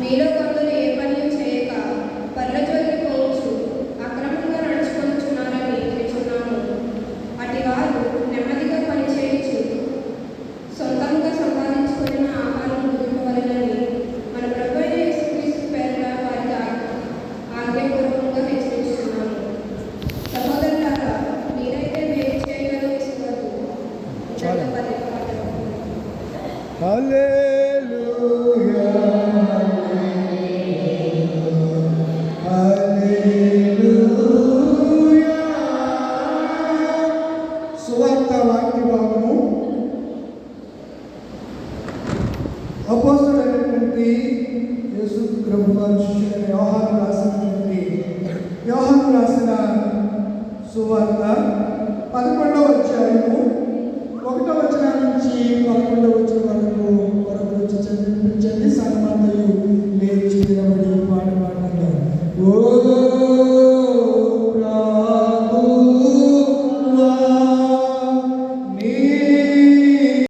మీలో కొందరు ఏ పని చేయక పనుల పోవచ్చు. అక్రమంగా నడుచుకొనుచున్నారని వింటున్నాము అటు వారు నెమ్మదిగా పనిచేయచ్చు సొంతంగా సంపాదించుకున్న ఆహారం కుదురుకోవాలని మన ప్రభు యేసుక్రీస్తు పేరున వారికి ఆజ్ఞాపూర్వకంగా హెచ్చరిస్తున్నాము సహోదరులారా మీరైతే వేరు చేయగలరు విసుకోవద్దు Hallelujah. సువార్త వాక్య భాగము అపోసరైనటువంటి యేసు ప్రభు శిష్యుడైన యోహాను రాసినటువంటి వ్యవహారం రాసిన సువార్త పదకొండవ అధ్యాయము ఒకటో వచ్చిన నుంచి పదకొండవ వచ్చిన వరకు వరకు వచ్చి చదివించండి సన్మంతయు లేచి నిలబడి పాట పాడుతున్నారు ఓ